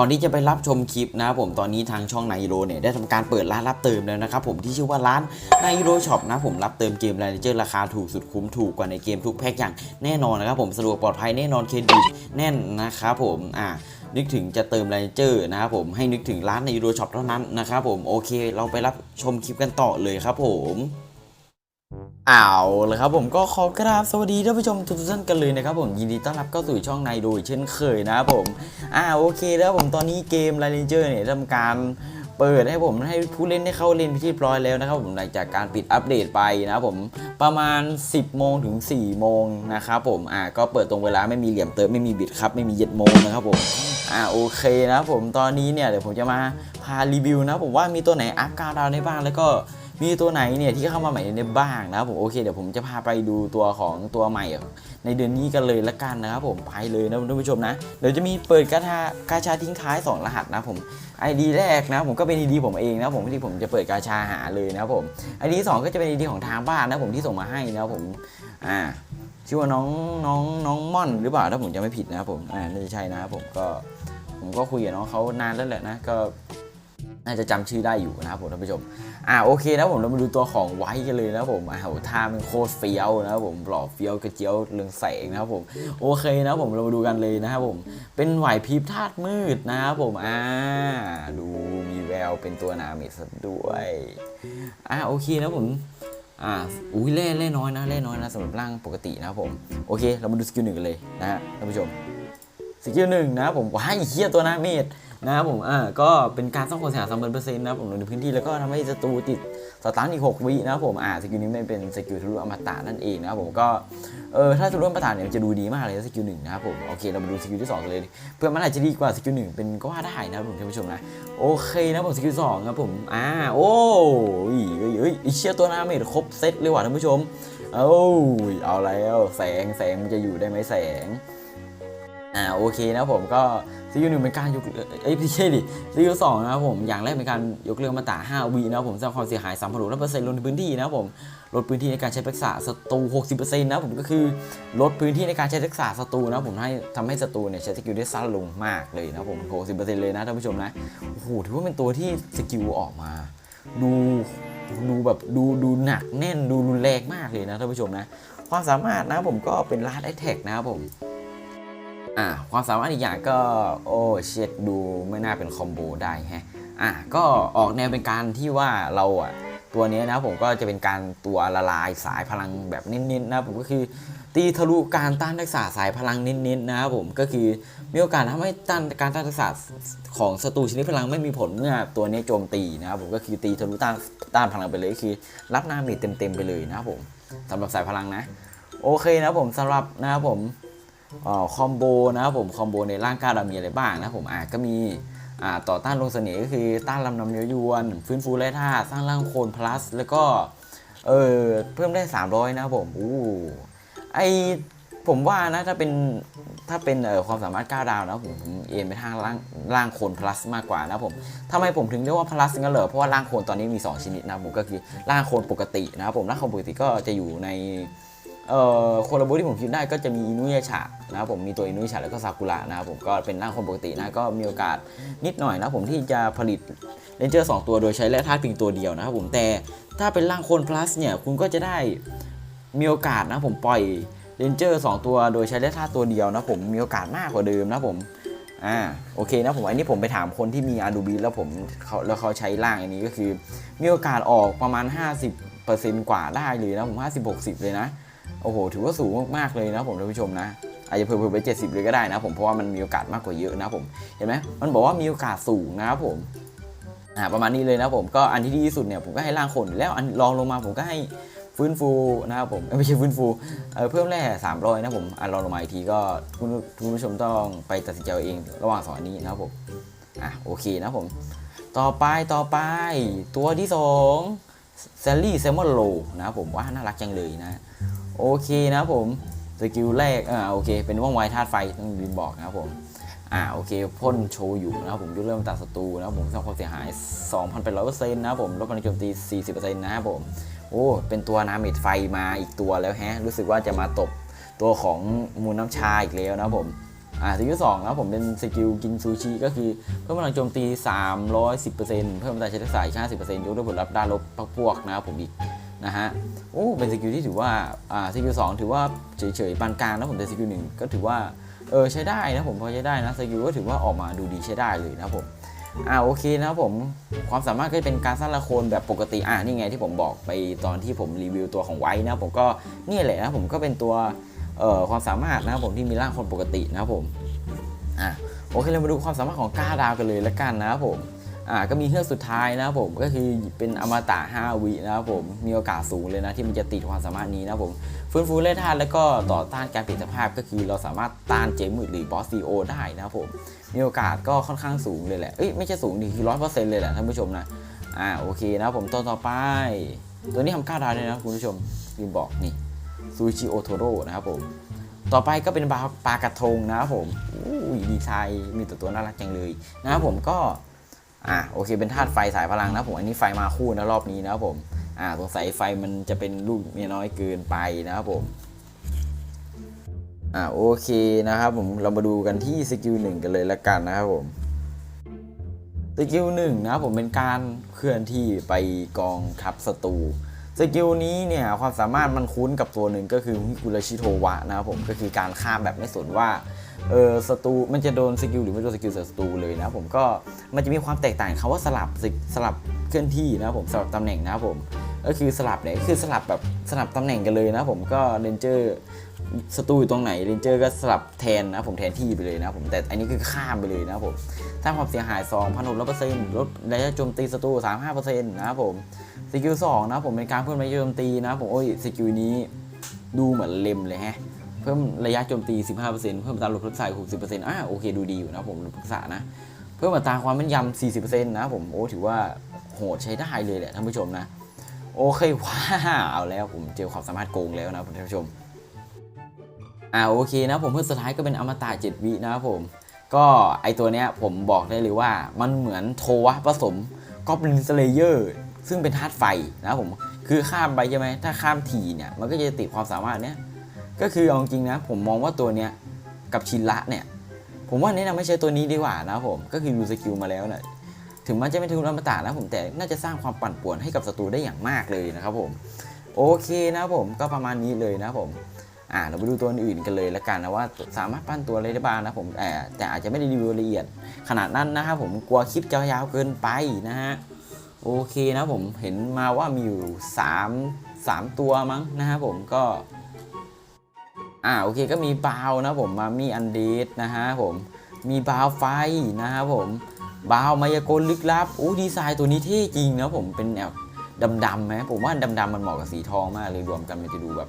ก่อนที่จะไปรับชมคลิปนะครับผมตอนนี้ทางช่องนายโรเนี่ยได้ทำการเปิดร้านรับเติมแล้วนะครับผมที่ชื่อว่าร้านนายโรช็อปนะผมรับเติมเกม r รนเจอร์ราคาถูกสุดคุ้มถูกกว่าในเกมทุกแพ็คอย่างแน่นอนนะครับผมสะดวกปลอดภัยแน่นอนเครดิตแน่นนะครับผมอ่านึกถึงจะเติม r รนเจอร์นะครับผมให้นึกถึงร้านนโรช็อปเท่านั้นนะครับผมโอเค เราไปรับชมคลิปกันต่อเลยครับผม อาเลยครับผมก็ขอกราบสวัสดีท่านผู้ชมทุกท่านกันเลยนะครับผมยินดีต้อนรับเข้าสู่ช่องในดยเช่นเคยนะครับผมอ่าโอเคแล้วผมตอนนี้เกม r ร n เจอร์เนี่ยทำการเปิดให้ผมให้ผู้เล่นได้เข้าเล่นไปที่เรียบร้อยแล้วนะครับผมหลังจากการปิดอัปเดตไปนะครับผมประมาณ 10 โมงถึง 4 โมงนะครับผมอ่าก็เปิดตรงเวลาไม่มีเหลี่ยมเติมไม่มีบิดครับไม่มีเย็ดโมงนะครับผมอ่าโอเคนะครับผมตอนนี้เนี่ยเดี๋ยวผมจะมาพารีวิวนะผมว่ามีตัวไหนอัพการดาวได้บ้างแล้วก็ มีตัวไหนเนี่ยที่เข้ามาใหม่ในบ้างนะครับผมโอเคเดี๋ยวผมจะพาไปดูตัวของตัวใหม่ ในเดือนนี้กันเลยละกันนะครับผมไปเลยนะท่านผู้ชมนะเดี๋ยวจะมีเปิดกาชากาชาทิ้งท้าย 2 รหัสนะผม ID แรกนะผมก็เป็น ID ผมเองนะผมที่ผมจะเปิดกาชาหาเลยนะครับผม ID สองก็จะเป็น ID ของทางบ้านนะผมที่ส่งมาให้นะครับผมอ่าชื่อว่าน้องน้องน้องม่อนหรือเปล่าถ้าผมจะไม่ผิดนะครับผมอ่าน่าจะใช่นะครับผมก็ผมก็คุยกับน้องเขานานแล้วแหละนะก็ น่าจะจำชื่อได้อยู่นะครับผมท่านผู้ชม อ่าโอเคนะผมเรามาดูตัวของไว้กันเลยนะครับผมอ่าโหท่ามันโคตรเฟี้ยวนะครับผมหล่อเฟี้ยวกระเจียวเรืองแสงนะครับผมโอเคนะผมเรามาดูกันเลยนะครับผมเป็นไหวพริบธาตุมืดนะครับผมอ่าดูมีแววเป็นตัวนาเมสด้วยอ่าโอเคนะผมอ่าอุ้ยเล่เล่น้อยนะเล่น้อยนะสำหรับร่างปกตินะครับผมโอเค เรามาดูสกิลหนึ่งกันเลยนะฮะท่านผู้ชมสกิลหนึ่งนะครับผมว้าเฮียตัวนาเมด นะครับผมอ่าก็เป็นการสร้างความเสียหายสามเปอร์เซ็นต์นะครับผมในพื้นที่แล้วก็ทำให้ศัตรูติดสตาร์ทอีก6วินะครับผมอ่าสกิลนี้ไม่เป็นสกิลทะลุอมตะนั่นเองนะครับผมก็เออถ้าทะลุอมตะเนี่ยมันจะดูดีมากเลยสกิลหนึ่งนะครับผมโอเคเรามาดูสกิลที่สองกันเลยเพื่อมันอาจจะดีกว่าสกิลหนึ่งเป็นก็ว่าได้นะครับผมท่านผู้ชมนะโอเคนะผมสกิลสองครับผมอ่าโอ้ยเอ้ยเอ้ยไอเชี่ยตัวน้าเมดครบเซตเลยว่ะท่านผู้ชมเอ้ยเอาแล้วแสงแสงมันจะอยู่ได้ไหมแสง อ่าโอเคนะผมก็ซีอูหนึ่งเป็นการยกเอ้ยไม่ใช่ดิซีอูสองนะครับผมอย่างแรกเป็นการยกเลิกมาตรา5วินะครับผมสร้างความเสียหาย3 6 0 0เปอร์เซ็นต์ลดพื้นที่นะครับผมลดพื้นที่ในการใช้ทักษะศัตรู60%นะครับผมก็คือลดพื้นที่ในการใช้ทักษะศัตรูนะครับผมให้ทำให้ศัตรูเนี่ยใช้สกิลได้สั้นลงมากเลยนะครับผม60%เลยนะท่านผู้ชมนะโอ้โหถือว่าเป็นตัวที่สกิลออกมา ดูดูแบบดูดูหนักแน่นดูรุนแรงมากเลยนะท่านผู้ชมนะความสามารถนะผมก็เป็นลาดไอแท็กนะครับผม อ่าความสามารถอีกอย่างก็ โอ้เช็ดดูไม่น่าเป็นคอมโบได้แฮะอะก็ออกแนวเป็นการที่ว่าเราอะตัวนี้นะผมก็จะเป็นการตัวละลายสายพลังแบบเน้นๆนะผมก็คือ ตีทะลุการต้านทักษะสายพลังเน้นๆนะครับผมก็คือมีโอกาสทำให้ต้านการต้านทักษะของศัตรูชนิดพลังไม่มีผลเมื่อตัวนี้โจมตีนะครับผมก็คือตีทะลุต้านต้านพลังไปเลยคือ รับหน้ามจเต็มๆไปเลยนะครับผมสำหรับสายพลังนะ โอเคนะผมสำหรับนะครับผม คอมโบนะครับผมคอมโบในร่างกายเรามีอะไรบ้างนะผมอ่าก็มีอ่าต่อต้านลงเสน่ห์ก็คือต้านลำนำเนื้อยวน ฟื้นฟูแร่ธาตุสร้างร่างโคนพลัส แล้วก็เออเพิ่มได้ 300 นะครับผมอู้ไอผมว่านะถ้าเป็นถ้าเป็นเอ่อความสามารถ9ดาวนะผมผมเอ็นไปทางร่างร่างโคนพลัสมากกว่านะผมทำไมผมถึงเรียกว่าพลัสงั้นเหรอเพราะว่าร่างโคนตอนนี้มี 2 ชนิดนะผมก็คือร่างโคนปกตินะครับผมร่างโคนปกติก็จะอยู่ใน เอ่อคนละบูที่ผมคิดได้ก็จะมีอินุยชะนะครับผมมีตัวอินุยชะแล้วก็ซากุระนะครับผมก็เป็นร่างคนปกตินะก็มีโอกาสนิดหน่อยนะผมที่จะผลิตเลนเจอร์สตัวโดยใช้แร่ธาตุเพียงตัวเดียวนะครับผมแต่ถ้าเป็นร่างคน plus เนี่ยคุณก็จะได้มีโอกาสนะผมปล่อยเลนเจอร์2ตัวโดยใช้แร่ธาตุตัวเดียวนะผมมีโอกาสมากกว่าเดิมนะผมอ่าโอเคนะผมอันนี้ผมไปถามคนที่มีอาดูบีแล้วผมเขาแล้วเขาใช้ร่างอันนี้ก็คือ มีโอกาสออกประมาณ 50%กว่าได้เลยนะผม50-60 เลยนะ โอ้โห ถือว่าสูงมากๆเลยนะผมท่านผู้ชมนะอาจจะเพิ่มไป 70 เลยก็ได้นะผมเพราะว่ามันมีโอกาสมากกว่าเยอะนะผมเห็นไหมมันบอกว่ามีโอกาสสูงนะครับผมอ่าประมาณนี้เลยนะผมก็อันที่ดีที่สุดเนี่ยผมก็ให้ล่างคนแล้วอันรองลงมาผมก็ให้ฟื้นฟูนะครับผมไม่ใช่ฟื้นฟูเออเพิ่มแร่300นะผมอันรองลงมาอีกทีก็คุณคุณผู้ชมต้องไปตัดสินใจเองระหว่างสองอันนี้นะครับผมอะโอเคนะผม ต่อไปต่อไป ตัวที่สองแซลลี่แซมมอนโลนะครับผมว่าน่ารักจังเลยนะ โอเคนะผมสกิลแรกอ่าโอเค เป็นว่องไวธาตุไฟต้องลืมบอกนะครับผมอ่าโอเคพ่นโชว์อยู่นะครับผมยกเริ่มตัดศัตรูนะครับผมสร้างความเสียหาย 2,800%นะครับผมลดพลังโจมตี 40%นะครับผมโอ้เป็นตัวนาเมดไฟมาอีกตัวแล้วแฮะรู้สึกว่าจะมาตบตัวของมูลน้ำชาอีกแล้วนะครับผมอ่าสกิลสองนะผมเป็นสกิลกินซูชิก็คือเพิ่มพลังโจมตี 310%เพิ่มอัตราใช้ทักษะอีก50%ยกด้วยผลลัพธ์ด้านลบพวกนะครับผมอีก นะฮะโอ้เป็นสกิลที่ถือว่าอ่าสกิลสองถือว่าเฉยๆปานกลางนะผมแต่สกิลหนึ่งก็ถือว่าเออใช้ได้นะผมพอใช้ได้นะสกิลก็ถือว่าออกมาดูดีใช้ได้เลยนะผมอ่าโอเคนะครับผมความสามารถก็จะเป็นการสร้างละครแบบปกติอ่านี่ไงที่ผมบอกไปตอนที่ผมรีวิวตัวของไว้นะผมก็นี่แหละนะผมก็เป็นตัวเอ่อความสามารถนะครับผมที่มีร่างคนปกตินะครับผมอะโอเคเรามาดูความสามารถของก้าดาวกันเลยละกันนะครับผม อ่าก็มีเฮือกสุดท้ายนะครับผมก็คือเป็นอมตะ5วินะครับผมมีโอกาสสูงเลยนะที่มันจะติดความสามารถนี้นะครับผมฟื้นฟูแร่ธาตุแล้วก็ต่อต้านการเปลี่ยนสภาพก็คือเราสามารถต้านเจมมืดหรือบอสซีโอได้นะครับผมมีโอกาสก็ค่อนข้างสูงเลยแหละเอ้ยไม่ใช่สูงดิคือร้อยเปอร์เซ็นต์เลยแหละท่านผู้ชมนะอ่าโอเคนะครับผมตัวต่อไป ตัวนี้ทำก้าดาวเลยนะคุณผู้ชมลืมบอกนี่ซูชิโอโทโร่นะครับผมต่อไปก็เป็นปลาปลากระทงนะครับผมอุ้ยดีไซน์มีแต่ตัวน่ารักจังเลยนะครับผมก็ อ่าโอเคเป็นธาตุไฟสายพลังนะผมอันนี้ไฟมาคู่นะรอบนี้นะครับผมอ่าสงสัยไฟมันจะเป็นลูกเมียน้อยเกินไปนะครับผมอ่าโอเคนะครับผมเรามาดูกันที่สกิลหนึ่งกันเลยละกันนะครับผมสกิลหนึ่งนะผมเป็นการเคลื่อนที่ไปกองทัพศัตรูสกิลนี้เนี่ยความสามารถมันคุ้นกับตัวหนึ่งก็คือฮิกุระชิโทวะนะครับผมก็คือการฆ่าแบบไม่สนว่า เออศัตรูมันจะโดนสกิลหรือไม่โดนสกิลศัตรูเลยนะผมก็มันจะมีความแตกต่างคำว่าสลับสิสลับเคลื่อนที่นะผมสลับตำแหน่งนะผมก็คือสลับเนี่ยคือสลับแบบสลับตำแหน่งกันเลยนะผมก็เรนเจอร์ศัตรูอยู่ตรงไหนเรนเจอร์ก็สลับแทนนะผมแทนที่ไปเลยนะผมแต่อันนี้คือข้ามไปเลยนะผมสร้างความเสียหาย2 6 0 0ลดระยะโจมตีศัตรู35%นะครับผมสกิลสองนะผมเป็นการเพิ่มระยะโจมตีนะผมโอ้ยสกิลนี้ดูเหมือนเลมเลยฮะ พิ่มระยะโจมตี 15%เพิ่มอัตราหลบทุกสาย60%อ่าโอเคดูดีอยู่นะผมหลบทุกษานะ เพิ่มอัตราความแม่นยำ40%นะผมโอ้ถือว่าโหดใช้ได้เลยแหละท่านผู้ชมนะ โอเคว้าเอาแล้วผมเจอความสามารถโกงแล้วนะท่านผู้ชมอ่าโอเคนะผมเพื่อสุดท้ายก็เป็นอมตะ7วินะครับผม ก็ไอตัวเนี้ยผมบอกได้เลยว่ามันเหมือนโทวะผสมก็เป็นสเลเยอร์ซึ่งเป็นธาตุไฟนะครับผมคือข้ามไปใช่ไหมถ้าข้ามทีเนี่ยมันก็จะติดความสามารถเนี้ย ก็คือเอาจริงนะ ผมมองว่าตัวเนี้ยกับชินละเนี่ย ผมว่าแนะนำไม่ใช่ตัวนี้ดีกว่านะผม ก็คือดูสกิลมาแล้วเนี่ยถึงมันจะไม่ถึงอมตะนะผมแต่น่าจะสร้างความปั่นป่วนให้กับศัตรูได้อย่างมากเลยนะครับผม โอเคนะผมก็ประมาณนี้เลยนะผมอ่าเราไปดูตัวอื่นกันเลยละกันนะว่าสามารถปั้นตัวอะไรได้บ้างนะผมแต่แต่อาจจะไม่ได้รีวิวละเอียด ขนาดนั้นนะครับผมกลัวคลิปจะยาวเกินไปนะฮะโอเคนะผมเห็นมาว่ามีอยู่ 3 3 ตัวมั้งนะครับผมก็ อ่าโอเคก็มีบาวนะผมมามีอันเดสนะฮะผมมีบาวไฟนะครับผมบาวมายากลลึกลับโอ้ดีไซน์ตัวนี้เท่จริงนะผมเป็นแนวดำๆไหมผมว่าดำๆมันเหมาะกับสีทองมากเลยรวมกันมันจะดูแบบ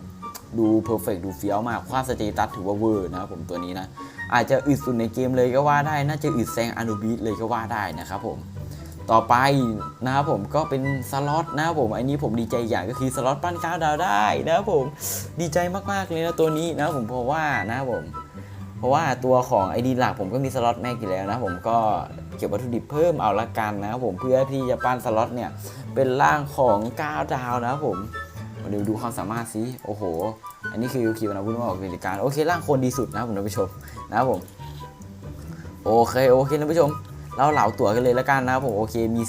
ดูเพอร์เฟกดูเฟี้ยวมากความสเตตัสถือว่าเวอร์นะครับผมตัวนี้นะอาจจะอึดสุดในเกมเลยก็ว่าได้ น่าจะอึดแซงอนุบิสเลยก็ว่าได้นะครับผม ต่อไปนะครับผมก็เป็นสล็อตนะครับผมอันนี้ผมดีใจอย่างก็คือสล็อตปั้นข้าวดาวได้นะครับผมดีใจมากๆเลยนะตัวนี้นะครับผมเพราะว่านะครับผม เพราะว่าตัวของไอดีหลักผมก็มีสล็อตแม็กอยู่แล้วนะผมก็เก็บวัตถุดิบเพิ่มเอาละกันนะครับผมเพื่อที่จะปั้นสล็อตเนี่ยเป็นร่างของก้าวดาวนะครับผมมาดูดูความสามารถสิโอ้โห อันนี้คือคิวนะพูดว่าออกกิจการโอเคร่างคนดีสุดนะผมท่านผู้ชมนะครับผมโอเคโอเคท่านผู้ชม เราเหลาตั๋วกันเลยแล้วกันนะครับผมโอเคมี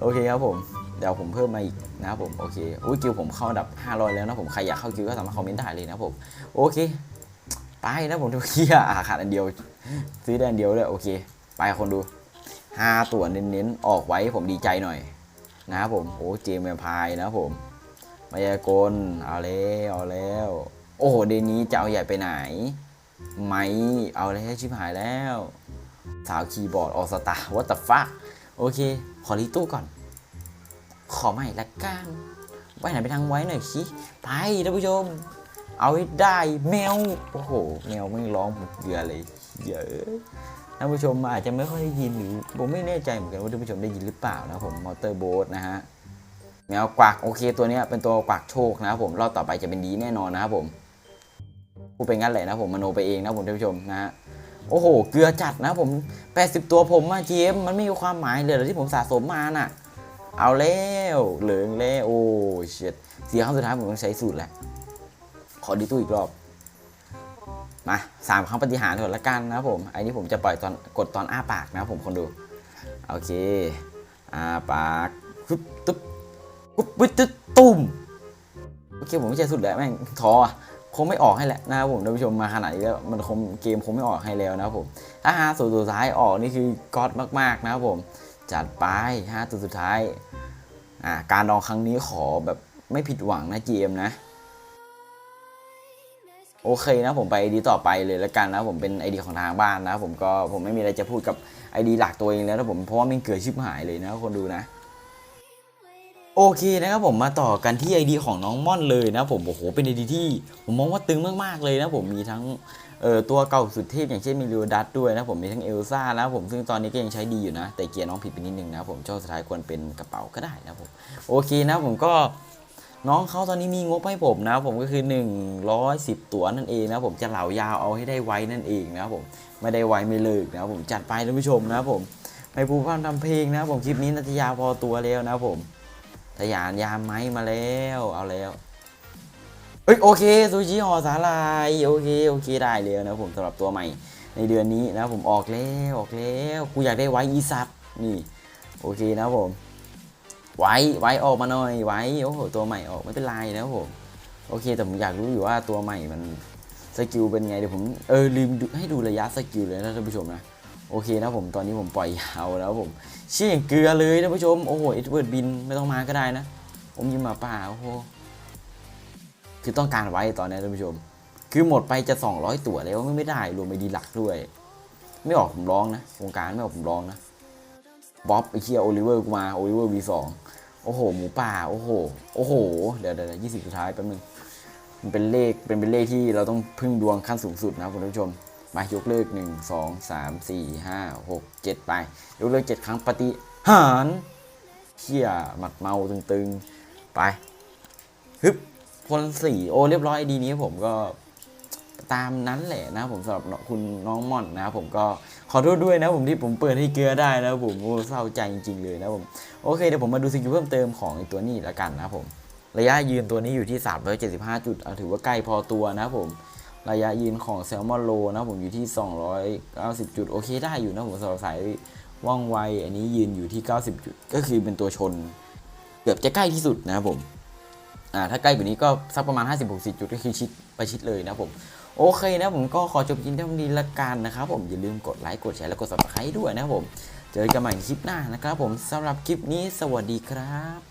โอเคครับผมเดี๋ยวผมเพิ่มมาอีกนะครับผมโอเคอุ้ยกิวผมเข้าดับ 500 แล้วนะผมใครอยากเข้ากิวก็สามารถคอมเมนต์ได้เลยนะครับผมโอเคไปนะผมทุกเคียอาขาดอันเดียว ซื้อได้อันเดียวเลยโอเค ไปคนดู5ตัวเน้นๆออกไว้ผมดีใจหน่อย นะครับผมโอ้เจมส์พายนะครับผมมายากลเอาแล้วเอาแล้ว โอ้โหเดนนี้จะเอาใหญ่ไปไหนไม่เอาแล้วชิบหายแล้ว สาวคีย์บอร์ดออสตาวัตฟักโอเค ขอรีตู้ก่อน ขอใหม่ละกันไปไหนไปทางไว้หน่อยสิไปท่านผู้ชม เอาให้ได้แมว โอ้โห แมวไม่ร้องหมดเกลือเลยเยอะท่านผู้ชมอาจจะไม่ค่อยได้ยินหรือผมไม่แน่ใจเหมือนกันว่าท่านผู้ชมได้ยินหรือเปล่านะผมมอเตอร์โบ๊ทนะฮะแมวกวักโอเคตัวนี้เป็นตัวกวักโชคนะครับผมรอบต่อไปจะเป็นดีแน่นอนนะครับผมพูดไปงั้นแหละนะผมมโนไปเองนะผมท่านผู้ชมนะฮะ โอ้โห เกลือจัดนะผม 80 ตัวผมอะเจมมันไม่มีความหมายเลยหรอที่ผมสะสมมาน่ะ เอาแล้วเหลืองแล้วโอ้เชิดเสียครั้งสุดท้ายผมต้องใช้สูตรแหละ ขอดีตู้อีกรอบ มาสามครั้งปฏิหารย์ก่อนละกันนะผมไอ้นี่ผมจะปล่อยตอนกดตอนอ้าปากนะผมคนดู โอเค อ้าปากปึ๊บตึ๊บปุ๊บปึ๊บตึ๊บตุ้มโอเคผมไม่ใช่สุดแล้วแม่งท้อ คงไม่ออกให้แหละนะครับผมท่านผู้ชมมาขนาดนี้แล้วมันคงเกมคงไม่ออกให้แล้วนะครับผมถ้าห้าตัวสุดท้ายออกนี่คือก๊อตมากๆนะครับผมจัดไปห้าตัวสุดท้ายอ่าการลองครั้งนี้ขอแบบไม่ผิดหวังนะเกมนะโอเคนะผมไปไอดีต่อไปเลยแล้วกันนะผมเป็นไอดีของทางบ้านนะผมก็ผมไม่มีอะไรจะพูดกับไอดีหลักตัวเองแล้วนะผมเพราะว่ามันเกิดชิบหายเลยนะคนดูนะ โอเคนะครับผมมาต่อกันที่ไอดีของน้องม่อนเลยนะผมโอ้โหเป็นไอดีที่ผมมองว่าตึงมากๆเลยนะผมมีทั้งเอ่อตัวเก่าสุดเทพอย่างเช่นมิลิโอดัตด้วยนะผมมีทั้งเอลซ่านะผมซึ่งตอนนี้ก็ยังใช้ดีอยู่นะ แต่เกียร์น้องผิดไปนิดนึงนะผมเจ้าสุดท้ายควรเป็นกระเป๋าก็ได้นะผมโอเคนะผมก็น้องเขาตอนนี้มีงบให้ผมนะผมก็คือ 110 ตัวนั่นเองนะผมจะเหลายาวเอาให้ได้ไว้นั่นเองนะผมไม่ได้ไว้ไม่เลิกนะผมจัดไปท่านผู้ชมนะผมไม่พูดพร่ำทำเพลงนะผมคลิปนี้นาตยาวพอตัวแล้วนะผม ทยานยามไม้มาแล้ว เอาแล้วเอ้ยโอเคซูชิห่อสาลายโอเคโอเคได้แล้วนะผมสำหรับตัวใหม่ในเดือนนี้นะผมออกแล้วออกแล้วกูอยากได้ไว้อีสัตนี่โอเคนะผมไว้ไว้ออกมาหน่อยไว้โอ้โหตัวใหม่ออกไม่เป็นไรนะผมโอเคแต่ผมอยากรู้อยู่ว่าตัวใหม่มันสกิลเป็นไงเดี๋ยวผมเออลืมให้ดูระยะสกิลเลยนะท่านผู้ชมนะ โอเคนะผมตอนนี้ผมปล่อยยาวแล้วผมเชี่ยอย่างเกลือเลยท่านผู้ชม โอ้โหเอ็ดเวิร์ดบินไม่ต้องมาก็ได้นะ ผมยิมมาป่าโอ้โหคือต้องการไว้ตอนนี้ท่านผู้ชม คือหมดไปจะ 200 ตัวแล้วไม่ได้รวมไปดีหลักด้วย ไม่ออกผมร้องนะวงการไม่ออกผมร้องนะบ๊อบไอ้เคียโอลิเวอร์กูมาโอลิเวอร์ V2 โอ้โห หมูป่า โอ้โห โอ้โห เดี๋ยวเดี๋ยวยี่สิบสุดท้ายแป๊บนึงมันเป็นเลขเป็นเป็นเลขที่เราต้องพึ่งดวงขั้นสูงสุดนะคุณผู้ชม มายกเลิกหนึ่งสองสามสี่ห้าหกเจ็ดไป ยกเลิกเจ็ดครั้งปฏิหารเชี่ยหมัดเมาตึงๆ ไปฮึบคนสี่โอเรียบร้อยดีนี้ผมก็ตามนั้นแหละนะผมสำหรับคุณน้องม่อนนะผมก็ขอโทษด้วยนะผมที่ผมเปิดให้เกลือได้นะผมโอ้เศร้าใจจริงๆเลยนะผมโอเคเดี๋ยวผมมาดูสกิลเพิ่มเติมของตัวนี้ละกันนะผมระยะยืนตัวนี้อยู่ที่ 375 จุดเอาถือว่าใกล้พอตัวนะผม ระยะยืนของแซลมอนโลนะผมอยู่ที่ 290 จุด โอเคได้อยู่นะผมสำหรับสายว่องไว อันนี้ยืนอยู่ที่ 90 จุด ก็คือเป็นตัวชน เกือบจะใกล้ที่สุดนะครับผมอ่าถ้าใกล้กว่านี้ก็สักประมาณ 50-60 จุดก็คือชิดไปชิดเลยนะผมโอเคนะผมก็ขอจบยินเท่านี้ละกันนะครับผมอย่าลืมกดไลค์กดแชร์และกด subscribe ด้วยนะครับผม เจอกันใหม่คลิปหน้านะครับผมสำหรับคลิปนี้สวัสดีครับ